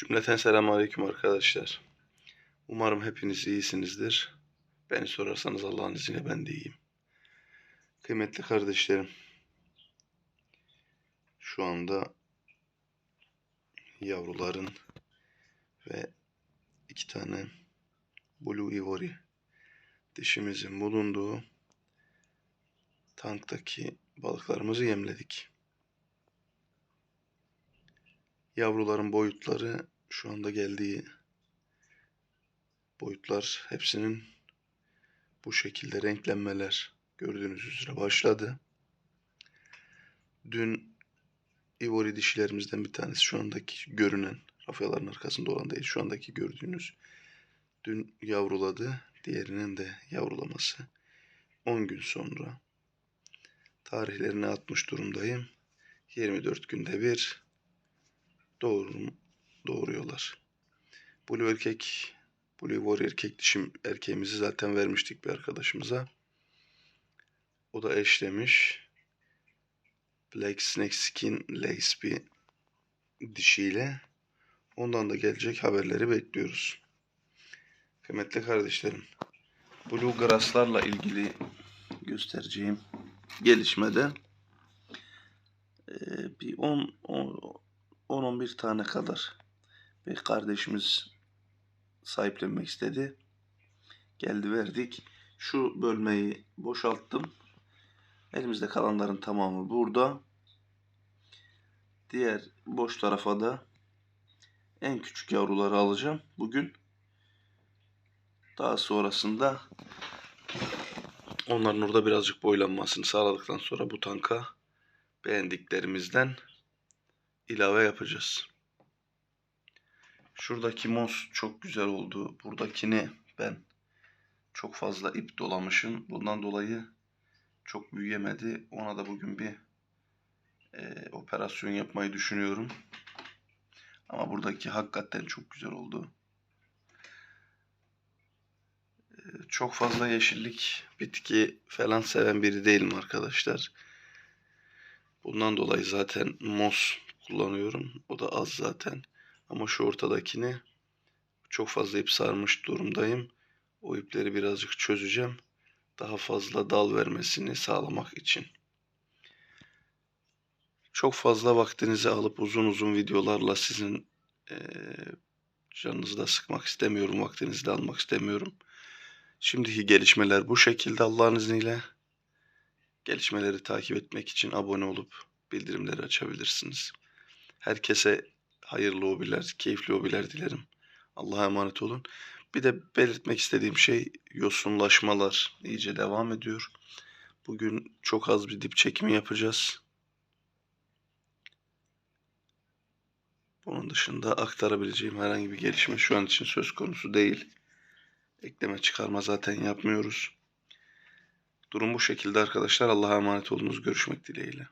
Cümleten selamun aleyküm arkadaşlar. Umarım hepiniz iyisinizdir. Beni sorarsanız Allah'ın izniyle ben de iyiyim. Kıymetli kardeşlerim. Şu anda yavruların ve iki tane Blue Ivory dişimizin bulunduğu tanktaki balıklarımızı yemledik. Yavruların boyutları şu anda geldiği boyutlar hepsinin bu şekilde renklenmeler gördüğünüz üzere başladı. Dün Ivory dişilerimizden bir tanesi şu andaki görünen rafyaların arkasında olan değil şu andaki gördüğünüz dün yavruladı. Diğerinin de yavrulaması 10 gün sonra tarihlerini atmış durumdayım. 24 günde bir doğurum, doğuruyorlar. Blue erkek, Blue Warrior erkek dişim erkeğimizi zaten vermiştik bir arkadaşımıza. O da eşlemiş. Black Snake Skin Lace dişiyle. Ondan da gelecek haberleri bekliyoruz. Kıymetli kardeşlerim. Blue Grass'larla ilgili göstereceğim gelişmede e, bir 10 10-11 tane kadar bir kardeşimiz sahiplenmek istedi. Geldi verdik. Şu bölmeyi boşalttım. Elimizde kalanların tamamı burada. Diğer boş tarafa da en küçük yavruları alacağım bugün. Daha sonrasında onların orada birazcık boylanmasını sağladıktan sonra bu tanka beğendiklerimizden ilave yapacağız. Şuradaki mos çok güzel oldu. Buradakini ben çok fazla ip dolamışım. Bundan dolayı çok büyüyemedi. Ona da bugün bir e, operasyon yapmayı düşünüyorum. Ama buradaki hakikaten çok güzel oldu. E, çok fazla yeşillik, bitki falan seven biri değilim arkadaşlar. Bundan dolayı zaten mos kullanıyorum. O da az zaten. Ama şu ortadakini çok fazla ip sarmış durumdayım. O ipleri birazcık çözeceğim. Daha fazla dal vermesini sağlamak için. Çok fazla vaktinizi alıp uzun uzun videolarla sizin e, canınızı da sıkmak istemiyorum. Vaktinizi de almak istemiyorum. Şimdiki gelişmeler bu şekilde Allah'ın izniyle. Gelişmeleri takip etmek için abone olup bildirimleri açabilirsiniz. Herkese hayırlı hobiler, keyifli hobiler dilerim. Allah'a emanet olun. Bir de belirtmek istediğim şey yosunlaşmalar iyice devam ediyor. Bugün çok az bir dip çekimi yapacağız. Bunun dışında aktarabileceğim herhangi bir gelişme şu an için söz konusu değil. Ekleme çıkarma zaten yapmıyoruz. Durum bu şekilde arkadaşlar. Allah'a emanet olunuz. Görüşmek dileğiyle.